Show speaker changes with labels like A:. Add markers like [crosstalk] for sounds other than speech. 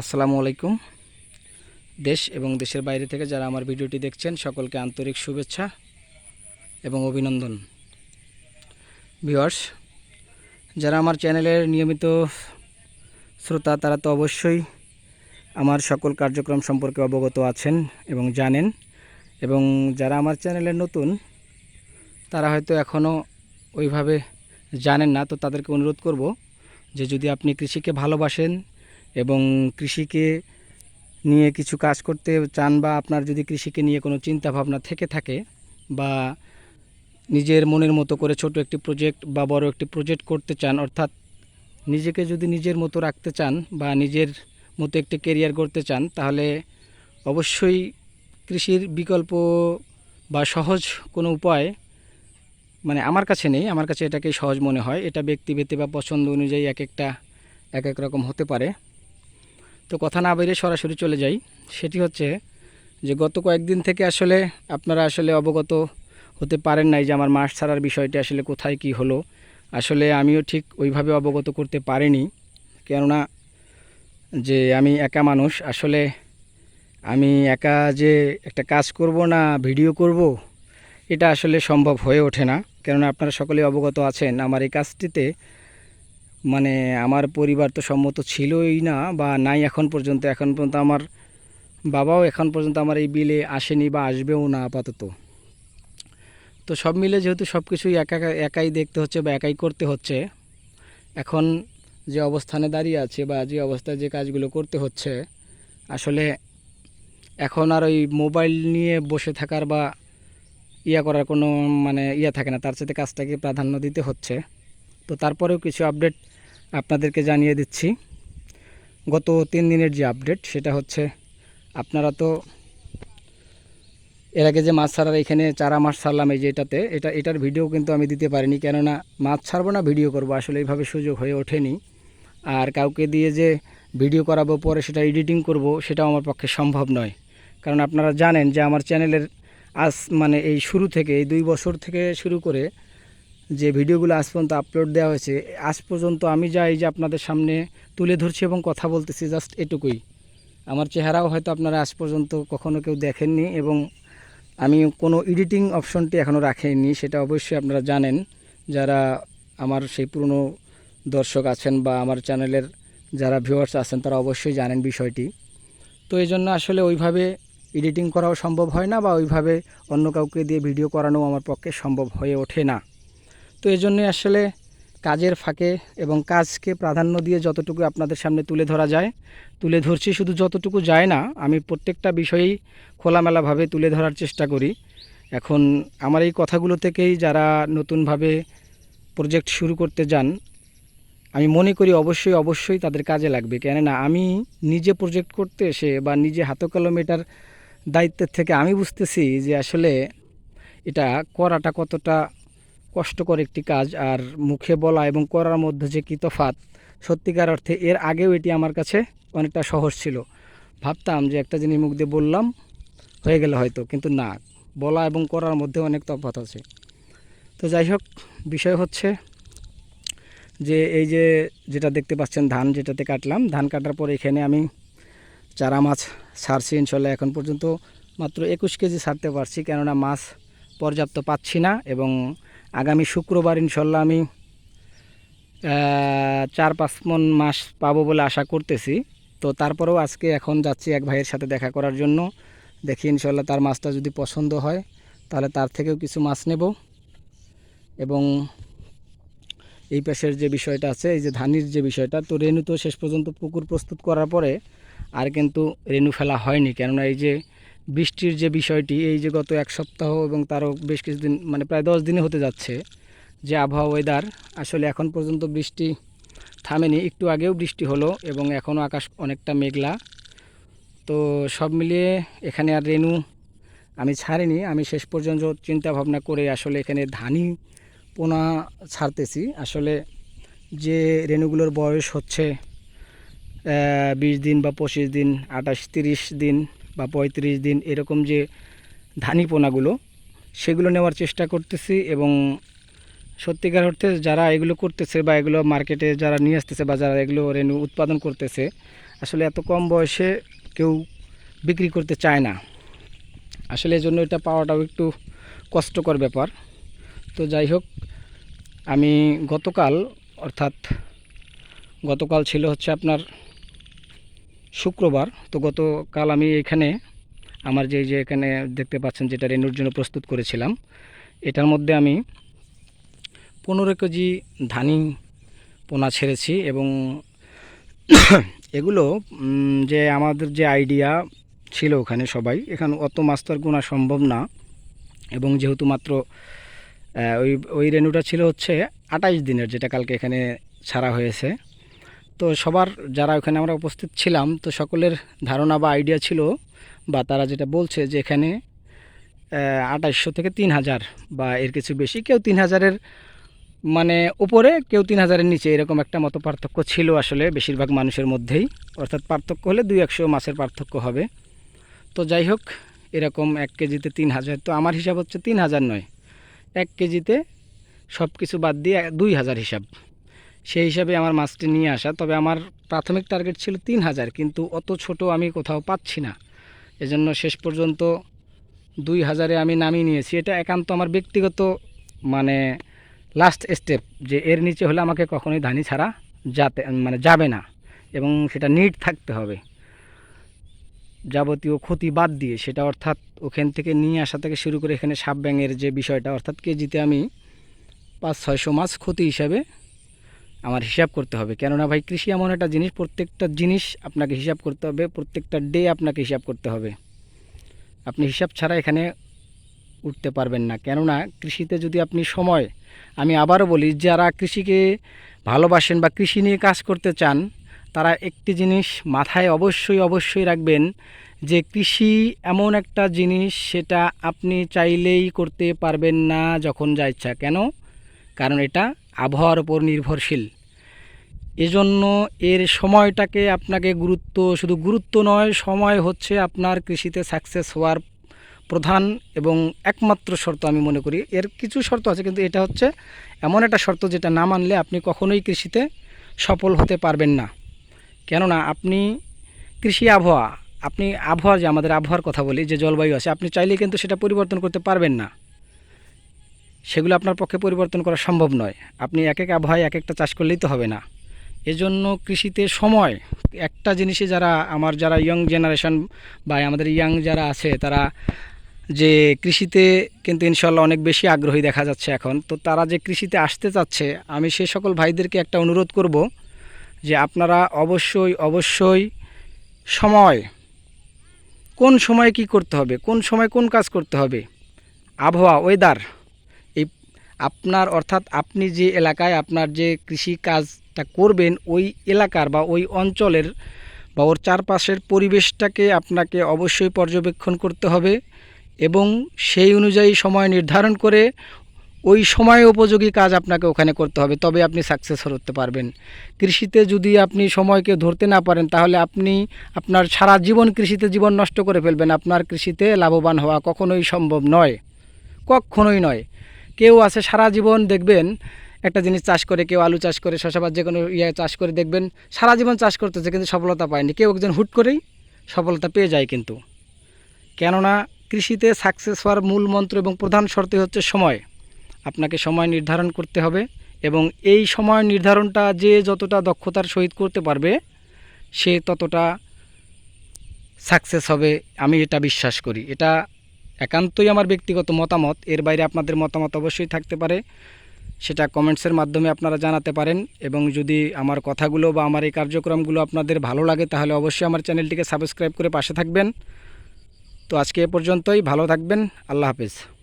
A: আসসালামু আলাইকুম। দেশ এবং দেশের বাইরে থেকে যারা আমার ভিডিওটি দেখছেন, সকলকে আন্তরিক শুভেচ্ছা এবং অভিনন্দন। ভিউয়ার্স, যারা আমার চ্যানেলের নিয়মিত শ্রোতা, তারা তো অবশ্যই আমার সকল কার্যক্রম সম্পর্কে অবগত আছেন এবং জানেন এবং যারা আমার চ্যানেলের নতুন, তারা হয়তো এখনও ওইভাবে জানেন না, তো তাদেরকে অনুরোধ করব যে যদি আপনি কৃষিকে ভালোবাসেন এবং কৃষিকে নিয়ে কিছু কাজ করতে চান বা আপনার যদি কৃষিকে নিয়ে কোনো চিন্তা ভাবনা থেকে থাকে বা নিজের মনের মতো করে ছোট একটি প্রজেক্ট বা বড় একটি প্রজেক্ট করতে চান, অর্থাৎ নিজেকে যদি নিজের মতো রাখতে চান বা নিজের মতো একটি কেরিয়ার করতে চান, তাহলে অবশ্যই কৃষির বিকল্প বা সহজ কোনো উপায় মানে আমার কাছে নেই। আমার কাছে এটাকেই সহজ মনে হয়। এটা ব্যক্তিভেদে বা পছন্দ অনুযায়ী এক একটা, এক এক রকম হতে পারে। তো কথা না বেরিয়ে সরাসরি চলে যাই। সেটি হচ্ছে যে গত কয়েকদিন থেকে আসলে আপনারা আসলে অবগত হতে পারেন নাই যে আমার মাস ছাড়ার বিষয়টি আসলে কোথায় কি হলো। আসলে আমিও ঠিক ওইভাবে অবগত করতে পারিনি, কেননা যে আমি একা মানুষ, আসলে আমি একা যে একটা কাজ করব না, ভিডিও করব, এটা আসলে সম্ভব হয়ে ওঠে না। কেননা আপনারা সকলে অবগত আছেন, আমার এই কাজটিতে মানে আমার পরিবার তো সম্মত ছিলই না বা নাই এখন পর্যন্ত। এখন পর্যন্ত আমার বাবাও এখন পর্যন্ত আমার এই বিলে আসেনি বা আসবেও না আপাতত। তো সব মিলে যেহেতু সব কিছুই একা, একাই দেখতে হচ্ছে বা একাই করতে হচ্ছে, এখন যে অবস্থানে দাঁড়িয়ে আছে বা যে অবস্থায় যে কাজগুলো করতে হচ্ছে, আসলে এখন আর ওই মোবাইল নিয়ে বসে থাকার বা ইয়া করার কোনো মানে ইয়া থাকে না, তার সাথে কাজটাকে প্রাধান্য দিতে হচ্ছে। তো তারপরেও কিছু আপডেট আপনাদেরকে জানিয়ে দিচ্ছি। গত তিন দিনের যে আপডেট সেটা হচ্ছে আপনারা তো এর আগে যে মাছ ছাড়ার এখানে চারা মাছ ছাড়লাম এই যে এটাতে, এটা, এটার ভিডিও কিন্তু আমি দিতে পারিনি, কেননা মাছ ছাড়বো না ভিডিও করব। আসলে এইভাবে সুযোগ হয়ে ওঠেনি। আর কাউকে দিয়ে যে ভিডিও করাবো, পরে সেটা এডিটিং করব, সেটাও আমার পক্ষে সম্ভব নয়। কারণ আপনারা জানেন যে আমার চ্যানেলের আজ মানে এই শুরু থেকে, এই দুই বছর থেকে শুরু করে যে ভিডিওগুলো আজ পর্যন্ত আপলোড দেওয়া হয়েছে, আজ পর্যন্ত আমি যাই যে আপনাদের সামনে তুলে ধরছি এবং কথা বলতেছি জাস্ট এটুকুই। আমার চেহারাও হয়তো আপনারা আজ পর্যন্ত কখনো কেউ দেখেননি এবং আমি কোনো এডিটিং অপশনটি এখনও রাখিনি সেটা অবশ্যই আপনারা জানেন। যারা আমার সেই পুরনো দর্শক আছেন বা আমার চ্যানেলের যারা ভিউয়ার্স আছেন, তারা অবশ্যই জানেন বিষয়টি। তো এই জন্য আসলে ওইভাবে এডিটিং করাও সম্ভব হয় না বা ওইভাবে অন্য কাউকে দিয়ে ভিডিও করানো আমার পক্ষে সম্ভব হয়ে ওঠে না। তো এই জন্যে আসলে কাজের ফাঁকে এবং কাজকে প্রাধান্য দিয়ে যতটুকু আপনাদের সামনে তুলে ধরা যায়, তুলে ধরছি শুধু যতটুকু যায় না, আমি প্রত্যেকটা বিষয়েই খোলামেলাভাবে তুলে ধরার চেষ্টা করি। এখন আমার এই কথাগুলো থেকেই যারা নতুনভাবে প্রজেক্ট শুরু করতে যান, আমি মনে করি অবশ্যই অবশ্যই তাদের কাজে লাগবে। কেননা আমি নিজে প্রজেক্ট করতে এসে বা নিজে হাতে কলমে এটার দায়িত্বের থেকে আমি বুঝতেছি যে আসলে এটা করাটা কতটা কষ্টকর একটি কাজ আর মুখে বলা এবং করার মধ্যে যে কী তফাৎ, সত্যিকার অর্থে এর আগেও এটি আমার কাছে অনেকটা সহজ ছিল। ভাবতাম যে একটা জিনিস মুখ দিয়ে বললাম, হয়ে গেলে হয়তো, কিন্তু না, বলা এবং করার মধ্যে অনেক তফাৎ আছে। তো যাই হোক, বিষয় হচ্ছে যে এই যে যেটা দেখতে পাচ্ছেন ধান যেটাতে কাটলাম, ধান কাটার পর এখানে আমি চারা মাছ ছাড়ছি ইনশাল্লাহ এখন পর্যন্ত মাত্র একুশ কেজি ছাড়তে পারছি, কেননা মাছ পর্যাপ্ত পাচ্ছি না এবং আগামী শুক্রবার ইনশাল্লাহ আমি চার পাঁচ মন মাছ পাবো বলে আশা করতেছি। তো তারপরেও আজকে এখন যাচ্ছি এক ভাইয়ের সাথে দেখা করার জন্য। দেখি ইনশাল্লাহ তার মাছটা যদি পছন্দ হয়, তাহলে তার থেকেও কিছু মাছ নেব। এবং এই পাশের যে বিষয়টা আছে, এই যে ধানির যে বিষয়টা, তো রেনু তো শেষ পর্যন্ত পুকুর প্রস্তুত করার পরে আর কিন্তু রেনু ফেলা হয়নি। কেননা এই যে বৃষ্টির যে বিষয়টি, এই যে গত এক সপ্তাহ এবং তারও বেশ কিছুদিন মানে প্রায় দশ দিনে হতে যাচ্ছে যে আবহাওয়া ওয়েদার আসলে এখন পর্যন্ত বৃষ্টি থামেনি, একটু আগেও বৃষ্টি হলো এবং এখনও আকাশ অনেকটা মেঘলা। তো সব মিলিয়ে এখানে আর রেনু আমি ছাড়িনি, আমি শেষ পর্যন্ত চিন্তা ভাবনা করে আসলে এখানে ধানি পোনা ছাড়তেছি। আসলে যে রেনুগুলোর বয়স হচ্ছে বিশ দিন বা পঁচিশ দিন, আঠাশ, তিরিশ দিন বা পঁয়ত্রিশ দিন এরকম যে ধানি পোনাগুলো সেগুলো নেওয়ার চেষ্টা করতেছি এবং সত্যিকার অর্থে যারা এগুলো করতেছে বা এগুলো মার্কেটে যারা নিয়ে আসতেছে বা যারা এগুলো রেনু উৎপাদন করতেছে, আসলে এত কম বয়সে কেউ বিক্রি করতে চায় না। আসলে এজন্য এটা পাওয়াটাও একটু কষ্টকর ব্যাপার। তো যাই হোক, আমি গতকাল, অর্থাৎ গতকাল ছিল হচ্ছে আপনার শুক্রবার, তো গতকাল আমি এখানে আমার যে যে এখানে দেখতে পাচ্ছেন যেটা রেনুর জন্য প্রস্তুত করেছিলাম, এটার মধ্যে আমি পনেরো কেজি ধানি পোনা ছেড়েছি এবং [coughs] এগুলো যে আমাদের যে আইডিয়া ছিল ওখানে সবাই, এখানে অত আর গোনা সম্ভব না এবং যেহেতু মাত্র ওই ওই রেনুটা ছিল হচ্ছে আঠাইশ দিনের, যেটা কালকে এখানে ছাড়া হয়েছে। তো সবার যারা ওখানে আমরা উপস্থিত ছিলাম, তো সকলের ধারণা বা আইডিয়া ছিল বা তারা যেটা বলছে যে এখানে আঠাইশশো থেকে তিন হাজার বা এর কিছু বেশি, কেউ তিন হাজারের মানে উপরে, কেউ তিন হাজারের নিচে, এরকম একটা মতো পার্থক্য ছিল আসলে বেশিরভাগ মানুষের মধ্যেই। অর্থাৎ পার্থক্য হলে দুই একশো মাছের পার্থক্য হবে। তো যাই হোক, এরকম এক কেজিতে তিন হাজার, তো আমার হিসাব হচ্ছে তিন হাজার নয়। এক কেজিতে সব কিছু বাদ দিয়ে দুই হাজার হিসাব। সেই হিসাবে আমার মাছটি নিয়ে আসা। তবে আমার প্রাথমিক টার্গেট ছিল তিন হাজার, কিন্তু অত ছোট আমি কোথাও পাচ্ছি না। এজন্য শেষ পর্যন্ত দুই হাজারে আমি নামিয়ে নিয়েছি। এটা একান্ত আমার ব্যক্তিগত মানে লাস্ট স্টেপ যে এর নিচে হলে আমাকে কখনোই ধানি ছাড়া যাতে মানে যাবে না এবং সেটা নিট থাকতে হবে। যাবতীয় ক্ষতি বাদ দিয়ে সেটা অর্থাৎ ওখান থেকে নিয়ে আসা থেকে শুরু করে এখানে সাপ ব্যাঙের যে বিষয়টা, অর্থাৎ কেজিতে আমি পাঁচ ছয়শো মাছ ক্ষতি হিসাবে আমার হিসাব করতে হবে। কেননা ভাই, কৃষি এমন একটা জিনিস, প্রত্যেকটা জিনিস আপনাকে হিসাব করতে হবে, প্রত্যেকটা ডে আপনাকে হিসাব করতে হবে। আপনি হিসাব ছাড়া এখানে উঠতে পারবেন না। কেননা কৃষিতে যদি আপনি সময়, আমি আবারও বলি, যারা কৃষিকে ভালোবাসেন বা কৃষি নিয়ে কাজ করতে চান, তারা একটি জিনিস মাথায় অবশ্যই অবশ্যই রাখবেন যে কৃষি এমন একটা জিনিস, সেটা আপনি চাইলেই করতে পারবেন না যখন যা ইচ্ছা। কেন? কারণ এটা আবহাওয়ার উপর নির্ভরশীল। এজন্য এর সময়টাকে আপনাকে গুরুত্ব, শুধু গুরুত্ব নয়, সময় হচ্ছে আপনার কৃষিতে সাকসেস হওয়ার প্রধান এবং একমাত্র শর্ত আমি মনে করি। এর কিছু শর্ত আছে, কিন্তু এটা হচ্ছে এমন একটা শর্ত যেটা না মানলে আপনি কখনোই কৃষিতে সফল হতে পারবেন না। কেননা আপনি কৃষি আবহাওয়া, আপনি আবহাওয়া যে আমাদের আবহাওয়ার কথা বলি, যে জলবায়ু আছে, আপনি চাইলে কিন্তু সেটা পরিবর্তন করতে পারবেন না। সেগুলো আপনার পক্ষে পরিবর্তন করা সম্ভব নয়। আপনি এক এক আবহাওয়ায় এক একটা চাষ করলেই তো হবে না। এজন্য কৃষিতে সময়, একটা জিনিসে যারা, আমার যারা ইয়ং জেনারেশন বা আমাদের ইয়াং যারা আছে, তারা যে কৃষিতে কিন্তু ইনশাল্লাহ অনেক বেশি আগ্রহী দেখা যাচ্ছে এখন। তো তারা যে কৃষিতে আসতে চাচ্ছে, আমি সে সকল ভাইদেরকে একটা অনুরোধ করব যে আপনারা অবশ্যই অবশ্যই সময়, কোন সময় কি করতে হবে, কোন সময় কোন কাজ করতে হবে, আবহাওয়া ওয়েদার আপনার অর্থাৎ আপনি যে এলাকায় আপনার যে কৃষি কাজটা করবেন, ওই এলাকার বা ওই অঞ্চলের বা ওর চারপাশের পরিবেশটাকে আপনাকে অবশ্যই পর্যবেক্ষণ করতে হবে এবং সেই অনুযায়ী সময় নির্ধারণ করে ওই সময় উপযোগী কাজ আপনাকে ওখানে করতে হবে, তবে আপনি সাকসেস হতে পারবেন। কৃষিতে যদি আপনি সময়কে ধরতে না পারেন, তাহলে আপনি আপনার সারা জীবন কৃষিতে জীবন নষ্ট করে ফেলবেন। আপনার কৃষিতে লাভবান হওয়া কখনোই সম্ভব নয়, কখনোই নয়। কেউ আছে, সারা জীবন দেখবেন একটা জিনিস চাষ করে, কেউ আলু চাষ করে শশাবাদ যে কোনো ইয়ে চাষ করে দেখবেন, সারা জীবন চাষ করতেছে কিন্তু সফলতা পায়নি। কেউ একজন হুট করেই সফলতা পেয়ে যায় কিন্তু। কেননা কৃষিতে সাকসেস হওয়ার মূল মন্ত্র এবং প্রধান শর্তই হচ্ছে সময়। আপনাকে সময় নির্ধারণ করতে হবে এবং এই সময় নির্ধারণটা যে যতটা দক্ষতার সহিত করতে পারবে, সে ততটা সাকসেস হবে, আমি এটা বিশ্বাস করি। এটা একান্তই আমার ব্যক্তিগত মতামত, এর বাইরে আপনাদের মতামত অবশ্যই থাকতে পারে, সেটা কমেন্টসের মাধ্যমে আপনারা জানাতে পারেন, এবং যদি আমার কথাগুলো বা আমার এই কার্যক্রমগুলো আপনাদের ভালো লাগে, তাহলে অবশ্যই আমার চ্যানেলটিকে সাবস্ক্রাইব করে পাশে থাকবেন। তো আজকে এ পর্যন্তই, ভালো থাকবেন, আল্লাহ হাফেজ।